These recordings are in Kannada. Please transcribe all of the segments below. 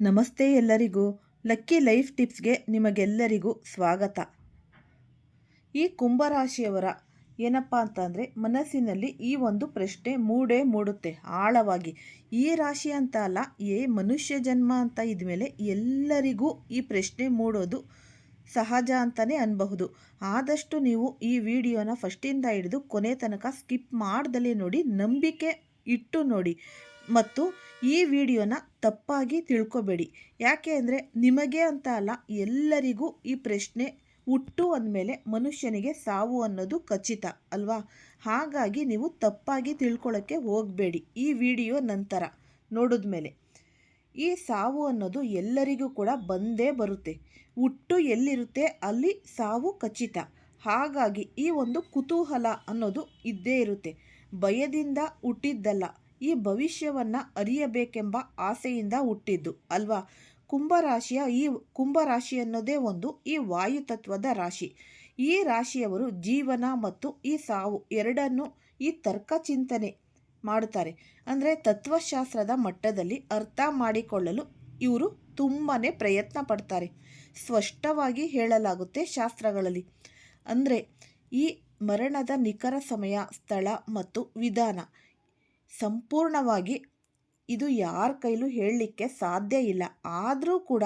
ನಮಸ್ತೆ ಎಲ್ಲರಿಗೂ ಲಕ್ಕಿ ಲೈಫ್ ಟಿಪ್ಸ್ಗೆ ನಿಮಗೆಲ್ಲರಿಗೂ ಸ್ವಾಗತ. ಈ ಕುಂಭರಾಶಿಯವರ ಏನಪ್ಪ ಅಂತಂದರೆ ಮನಸ್ಸಿನಲ್ಲಿ ಈ ಒಂದು ಪ್ರಶ್ನೆ ಮೂಡೇ ಮೂಡುತ್ತೆ. ಆಳವಾಗಿ ಈ ರಾಶಿ ಅಂತ ಅಲ್ಲ, ಏ ಮನುಷ್ಯ ಜನ್ಮ ಅಂತ ಇದ್ಮೇಲೆ ಎಲ್ಲರಿಗೂ ಈ ಪ್ರಶ್ನೆ ಮೂಡೋದು ಸಹಜ ಅಂತಲೇ ಅನ್ಬಹುದು. ಆದಷ್ಟು ನೀವು ಈ ವಿಡಿಯೋನ ಫಸ್ಟಿಂದ ಹಿಡಿದು ಕೊನೆ ತನಕ ಸ್ಕಿಪ್ ಮಾಡ್ದಲೇ ನೋಡಿ, ನಂಬಿಕೆ ಇಟ್ಟು ನೋಡಿ. ಮತ್ತು ಈ ವಿಡಿಯೋನ ತಪ್ಪಾಗಿ ತಿಳ್ಕೊಬೇಡಿ. ಯಾಕೆ ಅಂದರೆ ನಿಮಗೆ ಅಂತ ಅಲ್ಲ, ಎಲ್ಲರಿಗೂ ಈ ಪ್ರಶ್ನೆ ಹುಟ್ಟು ಅಂದಮೇಲೆ ಮನುಷ್ಯನಿಗೆ ಸಾವು ಅನ್ನೋದು ಖಚಿತ, ಅಲ್ವಾ? ಹಾಗಾಗಿ ನೀವು ತಪ್ಪಾಗಿ ತಿಳ್ಕೊಳ್ಳೋಕ್ಕೆ ಹೋಗಬೇಡಿ ಈ ವಿಡಿಯೋ ನಂತರ ನೋಡಿದ ಮೇಲೆ ಈ ಸಾವು ಅನ್ನೋದು ಎಲ್ಲರಿಗೂ ಕೂಡ ಬಂದೇ ಬರುತ್ತೆ. ಹುಟ್ಟು ಎಲ್ಲಿರುತ್ತೆ ಅಲ್ಲಿ ಸಾವು ಖಚಿತ. ಹಾಗಾಗಿ ಈ ಒಂದು ಕುತೂಹಲ ಅನ್ನೋದು ಇದ್ದೇ ಇರುತ್ತೆ. ಭಯದಿಂದ ಹುಟ್ಟಿದ್ದಲ್ಲ ಈ ಭವಿಷ್ಯವನ್ನು ಅರಿಯಬೇಕೆಂಬ ಆಸೆಯಿಂದ ಹುಟ್ಟಿದ್ದು ಅಲ್ವಾ? ಕುಂಭರಾಶಿಯ ಈ ಕುಂಭರಾಶಿ ಅನ್ನೋದೇ ಒಂದು ಈ ವಾಯುತತ್ವದ ರಾಶಿ. ಈ ರಾಶಿಯವರು ಜೀವನ ಮತ್ತು ಈ ಸಾವು ಎರಡನ್ನು ಈ ತರ್ಕ ಚಿಂತನೆ ಮಾಡುತ್ತಾರೆ. ಅಂದರೆ ತತ್ವಶಾಸ್ತ್ರದ ಮಟ್ಟದಲ್ಲಿ ಅರ್ಥ ಮಾಡಿಕೊಳ್ಳಲು ಇವರು ತುಂಬಾ ಪ್ರಯತ್ನ ಪಡ್ತಾರೆ. ಸ್ಪಷ್ಟವಾಗಿ ಹೇಳಲಾಗುತ್ತೆ ಶಾಸ್ತ್ರಗಳಲ್ಲಿ. ಅಂದರೆ ಈ ಮರಣದ ನಿಖರ ಸಮಯ, ಸ್ಥಳ ಮತ್ತು ವಿಧಾನ. ಸಂಪೂರ್ಣವಾಗಿ ಇದು ಯಾರ ಕೈಲೂ ಹೇಳಲಿಕ್ಕೆ ಸಾಧ್ಯ ಇಲ್ಲ. ಆದರೂ ಕೂಡ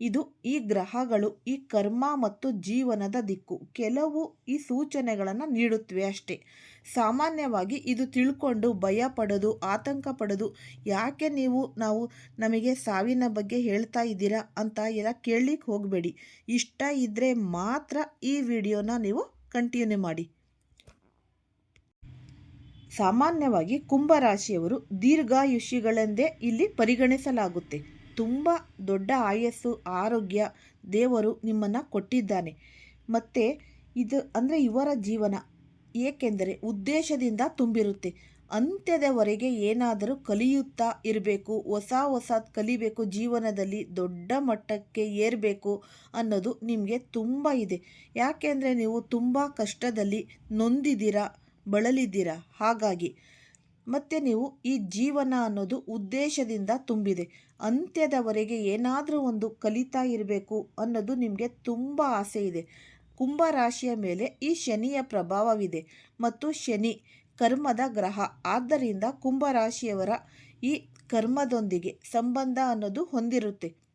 ಇದು ಈ ಗ್ರಹಗಳು, ಈ ಕರ್ಮ ಮತ್ತು ಜೀವನದ ದಿಕ್ಕು ಕೆಲವು ಈ ಸೂಚನೆಗಳನ್ನು ನೀಡುತ್ತವೆ ಅಷ್ಟೇ. ಸಾಮಾನ್ಯವಾಗಿ ಇದು ತಿಳ್ಕೊಂಡು ಭಯ ಪಡೋದು, ಆತಂಕ ಪಡೋದು, ಯಾಕೆ ನೀವು, ನಾವು ನಮಗೆ ಸಾವಿನ ಬಗ್ಗೆ ಹೇಳ್ತಾ ಇದ್ದೀರಾ ಅಂತ ಎಲ್ಲ ಕೇಳಲಿಕ್ಕೆ ಹೋಗಬೇಡಿ. ಇಷ್ಟ ಇದ್ದರೆ ಮಾತ್ರ ಈ ವಿಡಿಯೋನ ನೀವು ಕಂಟಿನ್ಯೂ ಮಾಡಿ. ಸಾಮಾನ್ಯವಾಗಿ ಕುಂಭರಾಶಿಯವರು ದೀರ್ಘಾಯುಷಿಗಳೆಂದೇ ಇಲ್ಲಿ ಪರಿಗಣಿಸಲಾಗುತ್ತೆ. ತುಂಬ ದೊಡ್ಡ ಆಯಸ್ಸು, ಆರೋಗ್ಯ ದೇವರು ನಿಮ್ಮನ್ನು ಕೊಟ್ಟಿದ್ದಾನೆ. ಮತ್ತು ಇದು ಅಂದರೆ ಇವರ ಜೀವನ. ಏಕೆಂದರೆ ಉದ್ದೇಶದಿಂದ ತುಂಬಿರುತ್ತೆ. ಅಂತ್ಯದವರೆಗೆ ಏನಾದರೂ ಕಲಿಯುತ್ತಾ ಇರಬೇಕು, ಹೊಸ ಹೊಸ ಕಲಿಬೇಕು, ಜೀವನದಲ್ಲಿ ದೊಡ್ಡ ಮಟ್ಟಕ್ಕೆ ಏರಬೇಕು ಅನ್ನೋದು ನಿಮಗೆ ತುಂಬ ಇದೆ. ಯಾಕೆಂದರೆ ನೀವು ತುಂಬ ಕಷ್ಟದಲ್ಲಿ ನೊಂದಿದ್ದೀರಾ? ಬಳಲಿದ್ದೀರಾ? ಹಾಗಾಗಿ. ಮತ್ತು ನೀವು ಈ ಜೀವನ ಅನ್ನೋದು ಉದ್ದೇಶದಿಂದ ತುಂಬಿದೆ. ಅಂತ್ಯದವರೆಗೆ ಏನಾದರೂ ಒಂದು ಕಲಿತಾ ಇರಬೇಕು ಅನ್ನೋದು ನಿಮಗೆ ತುಂಬ ಆಸೆ ಇದೆ. ಕುಂಭ ರಾಶಿಯ ಮೇಲೆ ಈ ಶನಿಯ ಪ್ರಭಾವವಿದೆ ಮತ್ತು ಶನಿ ಕರ್ಮದ ಗ್ರಹ. ಆದ್ದರಿಂದ ಕುಂಭರಾಶಿಯವರ ಈ ಕರ್ಮದೊಂದಿಗೆ ಸಂಬಂಧ ಅನ್ನೋದು ಹೊಂದಿರುತ್ತೆ.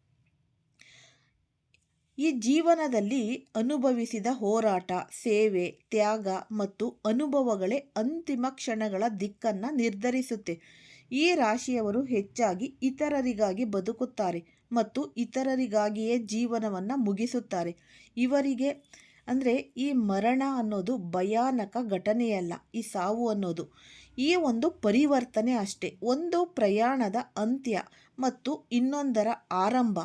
ಈ ಜೀವನದಲ್ಲಿ ಅನುಭವಿಸಿದ ಹೋರಾಟ, ಸೇವೆ, ತ್ಯಾಗ ಮತ್ತು ಅನುಭವಗಳೇ ಅಂತಿಮ ಕ್ಷಣಗಳ ದಿಕ್ಕನ್ನು ನಿರ್ಧರಿಸುತ್ತೆ. ಈ ರಾಶಿಯವರು ಹೆಚ್ಚಾಗಿ ಇತರರಿಗಾಗಿ ಬದುಕುತ್ತಾರೆ ಮತ್ತು ಇತರರಿಗಾಗಿಯೇ ಜೀವನವನ್ನು ಮುಗಿಸುತ್ತಾರೆ. ಇವರಿಗೆ ಅಂದರೆ ಈ ಮರಣ ಅನ್ನೋದು ಭಯಾನಕ ಘಟನೆಯಲ್ಲ, ಈ ಸಾವು ಅನ್ನೋದು. ಈ ಒಂದು ಪರಿವರ್ತನೆ ಅಷ್ಟೇ. ಒಂದು ಪ್ರಯಾಣದ ಅಂತ್ಯ ಮತ್ತು ಇನ್ನೊಂದರ ಆರಂಭ.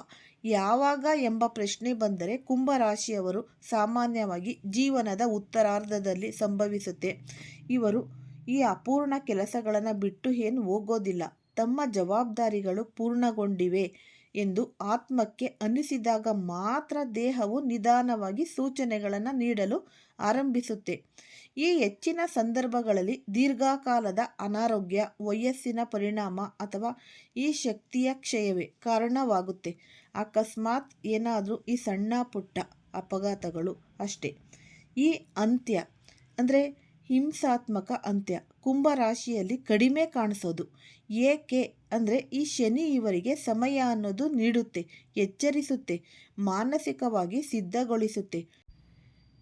ಯಾವಾಗ ಎಂಬ ಪ್ರಶ್ನೆ ಬಂದರೆ ಕುಂಭರಾಶಿಯವರು ಸಾಮಾನ್ಯವಾಗಿ ಜೀವನದ ಉತ್ತರಾರ್ಧದಲ್ಲಿ ಸಂಭವಿಸುತ್ತೆ. ಇವರು ಈ ಅಪೂರ್ಣ ಕೆಲಸಗಳನ್ನು ಬಿಟ್ಟು ಏನು ಹೋಗೋದಿಲ್ಲ. ತಮ್ಮ ಜವಾಬ್ದಾರಿಗಳು ಪೂರ್ಣಗೊಂಡಿವೆ ಎಂದು ಆತ್ಮಕ್ಕೆ ಅನಿಸಿದಾಗ ಮಾತ್ರ ದೇಹವು ನಿಧಾನವಾಗಿ ಸೂಚನೆಗಳನ್ನು ನೀಡಲು ಆರಂಭಿಸುತ್ತೆ. ಈ ಹೆಚ್ಚಿನ ಸಂದರ್ಭಗಳಲ್ಲಿ ದೀರ್ಘಕಾಲದ ಅನಾರೋಗ್ಯ, ವಯಸ್ಸಿನ ಪರಿಣಾಮ ಅಥವಾ ಈ ಶಕ್ತಿಯ ಕ್ಷಯವೇ ಕಾರಣವಾಗುತ್ತೆ. ಅಕಸ್ಮಾತ್ ಏನಾದರೂ ಈ ಸಣ್ಣ ಪುಟ್ಟ ಅಪಘಾತಗಳು ಅಷ್ಟೇ. ಈ ಅಂತ್ಯ ಅಂದರೆ ಹಿಂಸಾತ್ಮಕ ಅಂತ್ಯ. ಕುಂಭ ರಾಶಿಯಲ್ಲಿ ಕಡಿಮೆ ಕಾಣಿಸೋದು. ಏಕೆ ಅಂದರೆ ಈ ಶನಿ ಇವರಿಗೆ ಸಮಯ ಅನ್ನೋದು ನೀಡುತ್ತೆ, ಎಚ್ಚರಿಸುತ್ತೆ, ಮಾನಸಿಕವಾಗಿ ಸಿದ್ಧಗೊಳಿಸುತ್ತೆ.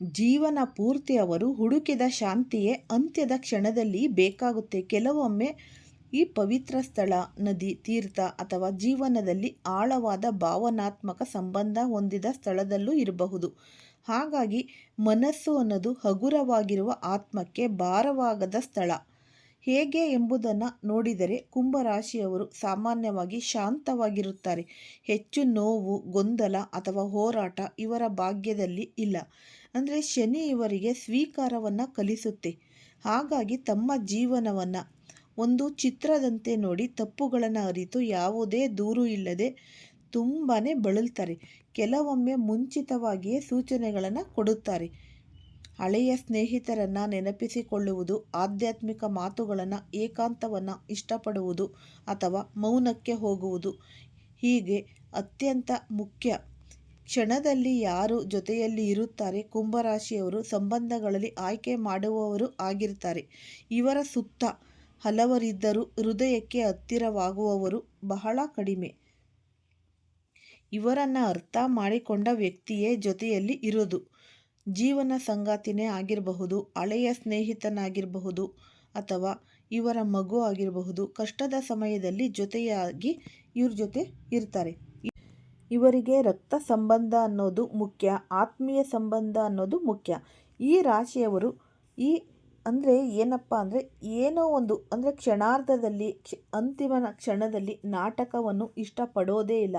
ಜೀವನ ಪೂರ್ತಿ ಅವರು ಹುಡುಕಿದ ಶಾಂತಿಯೇ ಅಂತ್ಯದ ಕ್ಷಣದಲ್ಲಿ ಬೇಕಾಗುತ್ತೆ. ಕೆಲವೊಮ್ಮೆ ಈ ಪವಿತ್ರ ಸ್ಥಳ, ನದಿ, ತೀರ್ಥ ಅಥವಾ ಜೀವನದಲ್ಲಿ ಆಳವಾದ ಭಾವನಾತ್ಮಕ ಸಂಬಂಧ ಹೊಂದಿದ ಸ್ಥಳದಲ್ಲೂ ಇರಬಹುದು. ಹಾಗಾಗಿ ಮನಸ್ಸು ಅನ್ನೋದು ಹಗುರವಾಗಿರುವ ಆತ್ಮಕ್ಕೆ ಭಾರವಾಗದ ಸ್ಥಳ. ಹೇಗೆ ಎಂಬುದನ್ನು ನೋಡಿದರೆ ಕುಂಭರಾಶಿಯವರು ಸಾಮಾನ್ಯವಾಗಿ ಶಾಂತವಾಗಿರುತ್ತಾರೆ. ಹೆಚ್ಚು ನೋವು, ಗೊಂದಲ ಅಥವಾ ಹೋರಾಟ ಇವರ ಭಾಗ್ಯದಲ್ಲಿ ಇಲ್ಲ. ಅಂದರೆ ಶನಿ ಇವರಿಗೆ ಸ್ವೀಕಾರವನ್ನು ಕಲಿಸುತ್ತೆ. ಹಾಗಾಗಿ ತಮ್ಮ ಜೀವನವನ್ನು ಒಂದು ಚಿತ್ರದಂತೆ ನೋಡಿ ತಪ್ಪುಗಳನ್ನು ಅರಿತು ಯಾವುದೇ ದೂರು ಇಲ್ಲದೆ ತುಂಬಾ ಬಳಲ್ತಾರೆ. ಕೆಲವೊಮ್ಮೆ ಮುಂಚಿತವಾಗಿಯೇ ಸೂಚನೆಗಳನ್ನು ಕೊಡುತ್ತಾರೆ. ಹಳೆಯ ಸ್ನೇಹಿತರನ್ನು ನೆನಪಿಸಿಕೊಳ್ಳುವುದು, ಆಧ್ಯಾತ್ಮಿಕ ಮಾತುಗಳನ್ನು ಏಕಾಂತವನ್ನು ಇಷ್ಟಪಡುವುದು ಅಥವಾ ಮೌನಕ್ಕೆ ಹೋಗುವುದು ಹೀಗೆ ಅತ್ಯಂತ ಮುಖ್ಯ. ಕ್ಷಣದಲ್ಲಿ ಯಾರು ಜೊತೆಯಲ್ಲಿ ಇರುತ್ತಾರೆ, ಕುಂಭರಾಶಿಯವರು ಸಂಬಂಧಗಳಲ್ಲಿ ಆಯ್ಕೆ ಮಾಡುವವರು ಆಗಿರ್ತಾರೆ. ಇವರ ಸುತ್ತ ಹಲವರಿದ್ದರೂ ಹೃದಯಕ್ಕೆ ಹತ್ತಿರವಾಗುವವರು ಬಹಳ ಕಡಿಮೆ. ಇವರನ್ನು ಅರ್ಥ ಮಾಡಿಕೊಂಡ ವ್ಯಕ್ತಿಯೇ ಜೊತೆಯಲ್ಲಿ ಇರೋದು ಜೀವನ ಸಂಗಾತಿನೇ ಆಗಿರಬಹುದು, ಹಳೆಯ ಸ್ನೇಹಿತನಾಗಿರಬಹುದು ಅಥವಾ ಇವರ ಮಗು ಆಗಿರಬಹುದು. ಕಷ್ಟದ ಸಮಯದಲ್ಲಿ ಜೊತೆಯಾಗಿ ಇವ್ರ ಜೊತೆ ಇರ್ತಾರೆ. ಇವರಿಗೆ ರಕ್ತ ಸಂಬಂಧ ಅನ್ನೋದು ಮುಖ್ಯ, ಆತ್ಮೀಯ ಸಂಬಂಧ ಅನ್ನೋದು ಮುಖ್ಯ. ಈ ರಾಶಿಯವರು ಈ ಅಂದರೆ ಏನಪ್ಪ ಅಂದರೆ ಏನೋ ಒಂದು, ಅಂದರೆ ಕ್ಷಣಾರ್ಧದಲ್ಲಿ, ಕ್ಷ, ಅಂತಿಮ ಕ್ಷಣದಲ್ಲಿ ನಾಟಕವನ್ನು ಇಷ್ಟಪಡೋದೇ ಇಲ್ಲ.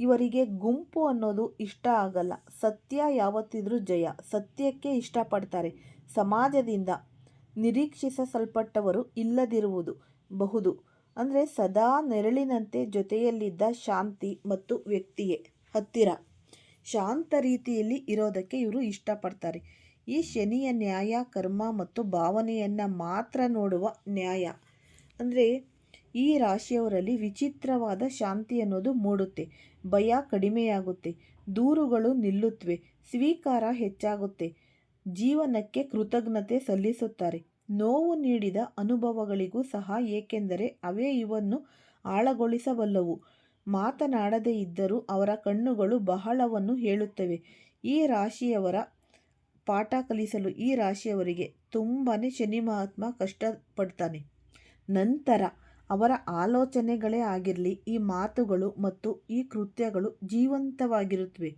ಇವರಿಗೆ ಗುಂಪು ಅನ್ನೋದು ಇಷ್ಟ ಆಗಲ್ಲ. ಸತ್ಯ ಯಾವತ್ತಿದ್ರೂ ಜಯ. ಸತ್ಯಕ್ಕೆ ಇಷ್ಟಪಡ್ತಾರೆ. ಸಮಾಜದಿಂದ ನಿರೀಕ್ಷಿಸಲ್ಪಟ್ಟವರು ಇಲ್ಲದಿರುವುದು ಬಹುದು. ಅಂದರೆ ಸದಾ ನೆರಳಿನಂತೆ ಜೊತೆಯಲ್ಲಿದ್ದ ಶಾಂತಿ ಮತ್ತು ವ್ಯಕ್ತಿಯೇ ಹತ್ತಿರ. ಶಾಂತ ರೀತಿಯಲ್ಲಿ ಇರೋದಕ್ಕೆ ಇವರು ಇಷ್ಟಪಡ್ತಾರೆ. ಈ ಶನಿಯ ನ್ಯಾಯ, ಕರ್ಮ ಮತ್ತು ಭಾವನೆಯನ್ನು ಮಾತ್ರ ನೋಡುವ ನ್ಯಾಯ. ಅಂದರೆ ಈ ರಾಶಿಯವರಲ್ಲಿ ವಿಚಿತ್ರವಾದ ಶಾಂತಿ ಅನ್ನೋದು ಮೂಡುತ್ತೆ. ಭಯ ಕಡಿಮೆಯಾಗುತ್ತೆ. ದೂರುಗಳು ನಿಲ್ಲುತ್ತವೆ ಸ್ವೀಕಾರ ಹೆಚ್ಚಾಗುತ್ತೆ. ಜೀವನಕ್ಕೆ ಕೃತಜ್ಞತೆ ಸಲ್ಲಿಸುತ್ತಾರೆ. ನೋವು ನೀಡಿದ ಅನುಭವಗಳಿಗೂ ಸಹ ಏಕೆಂದರೆ ಅವೇ ಇವನ್ನು ಆಳಗೊಳಿಸಬಲ್ಲವು. ಮಾತನಾಡದೇ ಇದ್ದರೂ ಅವರ ಕಣ್ಣುಗಳು ಬಹಳವನ್ನು ಹೇಳುತ್ತವೆ. ಈ ರಾಶಿಯವರ ಪಾಠ ಕಲಿಸಲು ಈ ರಾಶಿಯವರಿಗೆ ತುಂಬಾ ಶನಿ ಮಹಾತ್ಮ ಕಷ್ಟಪಡ್ತಾನೆ. ನಂತರ ಅವರ ಆಲೋಚನೆಗಳೇ ಆಗಿರಲಿ, ಈ ಮಾತುಗಳು ಮತ್ತು ಈ ಕೃತ್ಯಗಳು ಜೀವಂತವಾಗಿರುತ್ತವೆ.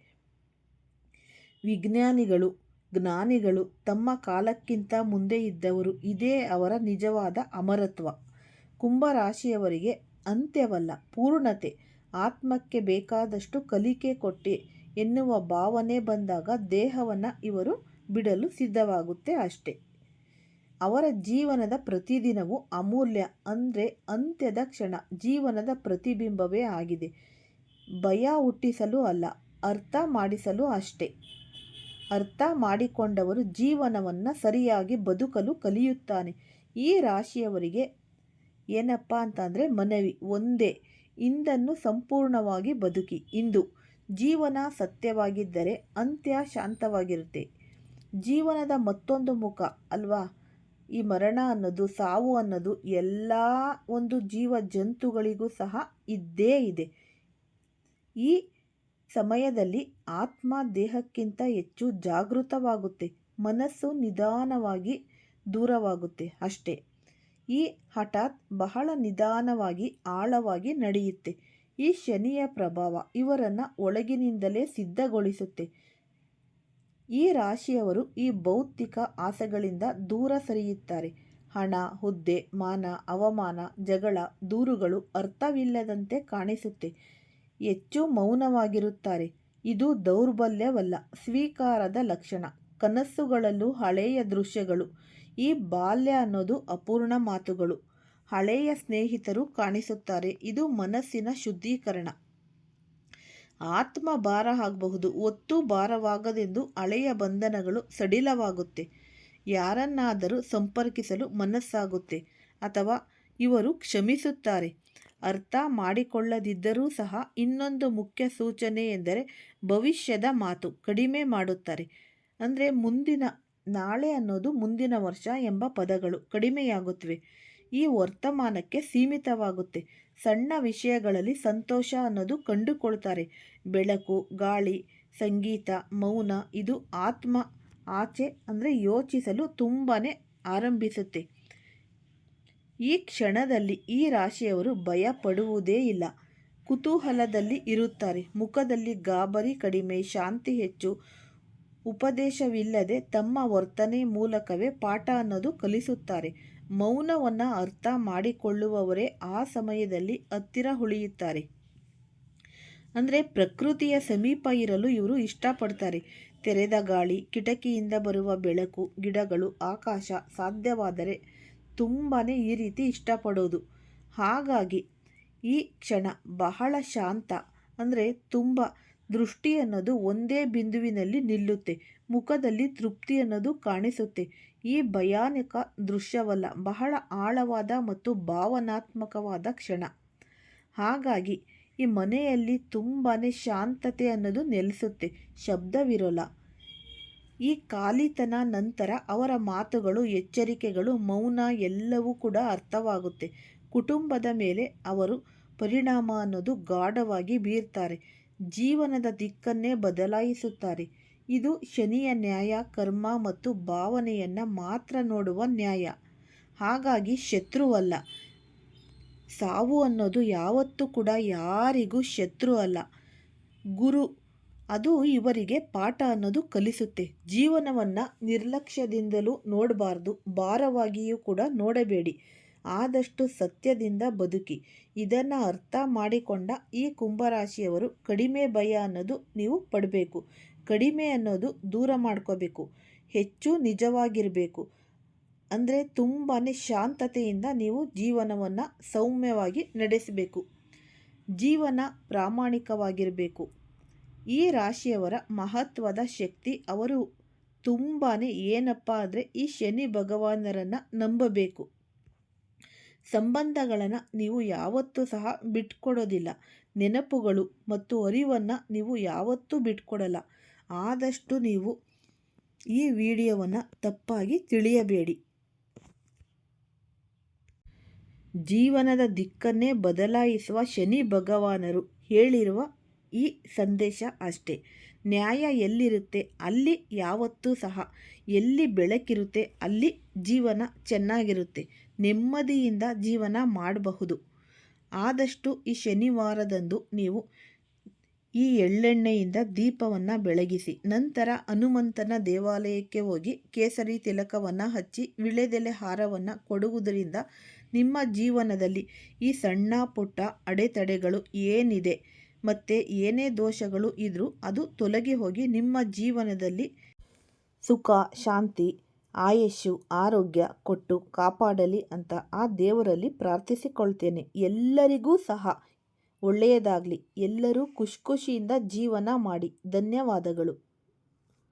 ವಿಜ್ಞಾನಿಗಳು, ಜ್ಞಾನಿಗಳು ತಮ್ಮ ಕಾಲಕ್ಕಿಂತ ಮುಂದೆ ಇದ್ದವರು ಇದೇ ಅವರ ನಿಜವಾದ ಅಮರತ್ವ. ಕುಂಭರಾಶಿಯವರಿಗೆ ಅಂತ್ಯವಲ್ಲ, ಪೂರ್ಣತೆ, ಆತ್ಮಕ್ಕೆ ಬೇಕಾದಷ್ಟು ಕಲಿಕೆ ಕೊಟ್ಟೆ ಎನ್ನುವ ಭಾವನೆ ಬಂದಾಗ ದೇಹವನ್ನು ಇವರು ಬಿಡಲು ಸಿದ್ಧವಾಗುತ್ತೆ ಅಷ್ಟೆ. ಅವರ ಜೀವನದ ಪ್ರತಿದಿನವೂ ಅಮೂಲ್ಯ ಅಂದರೆ ಅಂತ್ಯದ ಕ್ಷಣ, ಜೀವನದ ಪ್ರತಿಬಿಂಬವೇ ಆಗಿದೆ. ಭಯ ಹುಟ್ಟಿಸಲು ಅಲ್ಲ, ಅರ್ಥ ಮಾಡಿಸಲು ಅಷ್ಟೆ. ಅರ್ಥ ಮಾಡಿಕೊಂಡವರು ಜೀವನವನ್ನು ಸರಿಯಾಗಿ ಬದುಕಲು ಕಲಿಯುತ್ತಾನೆ. ಈ ರಾಶಿಯವರಿಗೆ ಏನಪ್ಪ ಅಂತಂದರೆ ಮನವಿ, ಒಂದೇ, ಇಂದನ್ನು ಸಂಪೂರ್ಣವಾಗಿ ಬದುಕಿ. ಇಂದು ಜೀವನ ಸತ್ಯವಾಗಿದ್ದರೆ ಅಂತ್ಯ ಶಾಂತವಾಗಿರುತ್ತೆ. ಜೀವನದ ಮತ್ತೊಂದು ಮುಖ ಅಲ್ವಾ? ಈ ಮರಣ ಅನ್ನೋದು, ಸಾವು ಅನ್ನೋದು ಎಲ್ಲ ಒಂದು ಜೀವ ಜಂತುಗಳಿಗೂ ಸಹ ಇದ್ದೇ ಇದೆ. ಈ ಸಮಯದಲ್ಲಿ ಆತ್ಮ ದೇಹಕ್ಕಿಂತ ಹೆಚ್ಚು ಜಾಗೃತವಾಗುತ್ತೆ, ಮನಸ್ಸು ನಿಧಾನವಾಗಿ ದೂರವಾಗುತ್ತೆ ಅಷ್ಟೇ. ಈ ಹಠಾತ್ ಬಹಳ ನಿಧಾನವಾಗಿ, ಆಳವಾಗಿ ನಡೆಯುತ್ತೆ. ಈ ಶನಿಯ ಪ್ರಭಾವ ಇವರನ್ನು ಒಳಗಿನಿಂದಲೇ ಸಿದ್ಧಗೊಳಿಸುತ್ತೆ. ಈ ರಾಶಿಯವರು ಈ ಭೌತಿಕ ಆಸೆಗಳಿಂದ ದೂರ ಸರಿಯುತ್ತಾರೆ. ಹಣ, ಹುದ್ದೆ, ಮಾನ, ಅವಮಾನ, ಜಗಳ, ದೂರುಗಳು ಅರ್ಥವಿಲ್ಲದಂತೆ ಕಾಣಿಸುತ್ತೆ. ಹೆಚ್ಚು ಮೌನವಾಗಿರುತ್ತಾರೆ. ಇದು ದೌರ್ಬಲ್ಯವಲ್ಲ, ಸ್ವೀಕಾರದ ಲಕ್ಷಣ. ಕನಸುಗಳಲ್ಲೂ ಹಳೆಯ ದೃಶ್ಯಗಳು. ಈ ಬಾಲ್ಯ ಅನ್ನೋದು ಅಪೂರ್ಣ ಮಾತುಗಳು. ಹಳೆಯ ಸ್ನೇಹಿತರು ಕಾಣಿಸುತ್ತಾರೆ. ಇದು ಮನಸ್ಸಿನ ಶುದ್ಧೀಕರಣ. ಆತ್ಮ ಭಾರ ಆಗಬಹುದು. ಒತ್ತು ಭಾರವಾಗದೆಂದು ಹಳೆಯ ಬಂಧನಗಳು ಸಡಿಲವಾಗುತ್ತೆ. ಯಾರನ್ನಾದರೂ ಸಂಪರ್ಕಿಸಲು ಮನಸ್ಸಾಗುತ್ತೆ ಅಥವಾ ಇವರು ಕ್ಷಮಿಸುತ್ತಾರೆ. ಅರ್ಥ ಮಾಡಿಕೊಳ್ಳದಿದ್ದರೂ ಸಹ ಇನ್ನೊಂದು ಮುಖ್ಯ ಸೂಚನೆ ಎಂದರೆ ಭವಿಷ್ಯದ ಮಾತು ಕಡಿಮೆ ಮಾಡುತ್ತಾರೆ. ಅಂದರೆ ಮುಂದಿನ ನಾಳೆ ಅನ್ನೋದು ಮುಂದಿನ ವರ್ಷ ಎಂಬ ಪದಗಳು ಕಡಿಮೆಯಾಗುತ್ತವೆ. ಈ ವರ್ತಮಾನಕ್ಕೆ ಸೀಮಿತವಾಗುತ್ತೆ. ಸಣ್ಣ ವಿಷಯಗಳಲ್ಲಿ ಸಂತೋಷ ಅನ್ನೋದು ಕಂಡುಕೊಳ್ತಾರೆ. ಬೆಳಕು, ಗಾಳಿ, ಸಂಗೀತ, ಮೌನ ಇದು ಆತ್ಮ, ಆಚೆ ಅಂದರೆ ಯೋಚಿಸಲು ತುಂಬಾ ಆರಂಭಿಸುತ್ತೆ. ಈ ಕ್ಷಣದಲ್ಲಿ ಈ ರಾಶಿಯವರು ಭಯ ಪಡುವುದೇ ಇಲ್ಲ. ಕುತೂಹಲದಲ್ಲಿ ಇರುತ್ತಾರೆ. ಮುಖದಲ್ಲಿ ಗಾಬರಿ ಕಡಿಮೆ, ಶಾಂತಿ ಹೆಚ್ಚು, ಉಪದೇಶವಿಲ್ಲದೆ ತಮ್ಮ ವರ್ತನೆ ಮೂಲಕವೇ ಪಾಠ ಅನ್ನೋದು ಕಲಿಸುತ್ತಾರೆ. ಮೌನವನ್ನು ಅರ್ಥ ಮಾಡಿಕೊಳ್ಳುವವರೇ ಆ ಸಮಯದಲ್ಲಿ ಹತ್ತಿರ ಉಳಿಯುತ್ತಾರೆ. ಅಂದರೆ ಪ್ರಕೃತಿಯ ಸಮೀಪ ಇರಲು ಇವರು ಇಷ್ಟಪಡ್ತಾರೆ. ತೆರೆದ ಗಾಳಿ, ಕಿಟಕಿಯಿಂದ ಬರುವ ಬೆಳಕು, ಗಿಡಗಳು, ಆಕಾಶ ಸಾಧ್ಯವಾದರೆ ತುಂಬಾ ಈ ರೀತಿ ಇಷ್ಟಪಡೋದು. ಹಾಗಾಗಿ ಈ ಕ್ಷಣ ಬಹಳ ಶಾಂತ, ಅಂದರೆ ತುಂಬ ದೃಷ್ಟಿ ಅನ್ನೋದು ಒಂದೇ ಬಿಂದುವಿನಲ್ಲಿ ನಿಲ್ಲುತ್ತೆ, ಮುಖದಲ್ಲಿ ತೃಪ್ತಿ ಅನ್ನೋದು ಕಾಣಿಸುತ್ತೆ. ಈ ಭಯಾನಕ ದೃಶ್ಯವಲ್ಲ, ಬಹಳ ಆಳವಾದ ಮತ್ತು ಭಾವನಾತ್ಮಕವಾದ ಕ್ಷಣ. ಹಾಗಾಗಿ, ಈ ಮನೆಯಲ್ಲಿ ತುಂಬಾ ಶಾಂತತೆ ಅನ್ನೋದು ನೆಲೆಸುತ್ತೆ, ಶಬ್ದವಿರೋಲ್ಲ. ಈ ಖಾಲಿತನ ನಂತರ ಅವರ ಮಾತುಗಳು, ಎಚ್ಚರಿಕೆಗಳು, ಮೌನ ಎಲ್ಲವೂ ಕೂಡ ಅರ್ಥವಾಗುತ್ತೆ. ಕುಟುಂಬದ ಮೇಲೆ ಅವರು ಪರಿಣಾಮ ಅನ್ನೋದು ಗಾಢವಾಗಿ ಬೀರ್ತಾರೆ, ಜೀವನದ ದಿಕ್ಕನ್ನೇ ಬದಲಾಯಿಸುತ್ತಾರೆ. ಇದು ಶನಿಯ ನ್ಯಾಯ, ಕರ್ಮ ಮತ್ತು ಭಾವನೆಯನ್ನು ಮಾತ್ರ ನೋಡುವ ನ್ಯಾಯ. ಹಾಗಾಗಿ ಶತ್ರುವಲ್ಲ ಸಾವು ಅನ್ನೋದು ಯಾವತ್ತೂ ಕೂಡ ಯಾರಿಗೂ ಶತ್ರು ಅಲ್ಲ. ಗುರು, ಅದು ಇವರಿಗೆ ಪಾಠ ಅನ್ನೋದು ಕಲಿಸುತ್ತೆ. ಜೀವನವನ್ನು ನಿರ್ಲಕ್ಷ್ಯದಿಂದಲೂ ನೋಡಬಾರ್ದು. ಭಾರವಾಗಿಯೂ ಕೂಡ ನೋಡಬೇಡಿ. ಆದಷ್ಟು ಸತ್ಯದಿಂದ ಬದುಕಿ. ಇದನ್ನು ಅರ್ಥ ಮಾಡಿಕೊಂಡ ಈ ಕುಂಭರಾಶಿಯವರು ಕಡಿಮೆ ಭಯ ಅನ್ನೋದು ನೀವು ಪಡಬೇಕು. ಕಡಿಮೆ ಅನ್ನೋದು ದೂರ ಮಾಡ್ಕೋಬೇಕು. ಹೆಚ್ಚು ನಿಜವಾಗಿರಬೇಕು. ಅಂದರೆ ತುಂಬಾ ಶಾಂತತೆಯಿಂದ ನೀವು ಜೀವನವನ್ನು ಸೌಮ್ಯವಾಗಿ ನಡೆಸಬೇಕು. ಜೀವನ ಪ್ರಾಮಾಣಿಕವಾಗಿರಬೇಕು. ಈ ರಾಶಿಯವರ ಮಹತ್ವದ ಶಕ್ತಿ ಅವರು ತುಂಬಾ ಏನಪ್ಪ ಅಂದರೆ ಈ ಶನಿ ಭಗವಾನರನ್ನು ನಂಬಬೇಕು. ಸಂಬಂಧಗಳನ್ನು ನೀವು ಯಾವತ್ತೂ ಸಹ ಬಿಟ್ಕೊಡೋದಿಲ್ಲ. ನೆನಪುಗಳು ಮತ್ತು ಅರಿವನ್ನು ನೀವು ಯಾವತ್ತೂ ಬಿಟ್ಕೊಡಲ್ಲ. ಆದಷ್ಟು ನೀವು ಈ ವಿಡಿಯೋವನ್ನು ತಪ್ಪಾಗಿ ತಿಳಿಯಬೇಡಿ. ಜೀವನದ ದಿಕ್ಕನ್ನೇ ಬದಲಾಯಿಸುವ ಶನಿ ಭಗವಾನರು ಹೇಳಿರುವ ಈ ಸಂದೇಶ ಅಷ್ಟೇ. ನ್ಯಾಯ ಎಲ್ಲಿರುತ್ತೆ? ಅಲ್ಲಿ ಯಾವತ್ತೂ ಸಹ. ಎಲ್ಲಿ ಬೆಳಕಿರುತ್ತೆ? ಅಲ್ಲಿ ಜೀವನ ಚೆನ್ನಾಗಿರುತ್ತೆ. ನೆಮ್ಮದಿಯಿಂದ ಜೀವನ ಮಾಡಬಹುದು. ಆದಷ್ಟು ಈ ಶನಿವಾರದಂದು ನೀವು ಈ ಎಳ್ಳೆಣ್ಣೆಯಿಂದ ದೀಪವನ್ನು ಬೆಳಗಿಸಿ. ನಂತರ ಹನುಮಂತನ ದೇವಾಲಯಕ್ಕೆ ಹೋಗಿ ಕೇಸರಿ ತಿಲಕವನ್ನು ಹಚ್ಚಿ ವಿಳೆದೆಲೆ ಹಾರವನ್ನು ಕೊಡುವುದರಿಂದ ನಿಮ್ಮ ಜೀವನದಲ್ಲಿ ಈ ಸಣ್ಣ ಪುಟ್ಟ ಅಡೆತಡೆಗಳು ಏನಿದೆ? ಮತ್ತು ಏನೇ ದೋಷಗಳು ಇದ್ದರೂ ಅದು ತೊಲಗಿ ಹೋಗಿ ನಿಮ್ಮ ಜೀವನದಲ್ಲಿ ಸುಖ, ಶಾಂತಿ, ಆಯಸ್ಸು, ಆರೋಗ್ಯ ಕೊಟ್ಟು ಕಾಪಾಡಲಿ ಅಂತ ಆ ದೇವರಲ್ಲಿ ಪ್ರಾರ್ಥಿಸಿಕೊಳ್ತೇನೆ. ಎಲ್ಲರಿಗೂ ಸಹ ಒಳ್ಳೆಯದಾಗಲಿ. ಎಲ್ಲರೂ ಖುಷಿ ಖುಷಿಯಿಂದ ಜೀವನ ಮಾಡಿ. ಧನ್ಯವಾದಗಳು.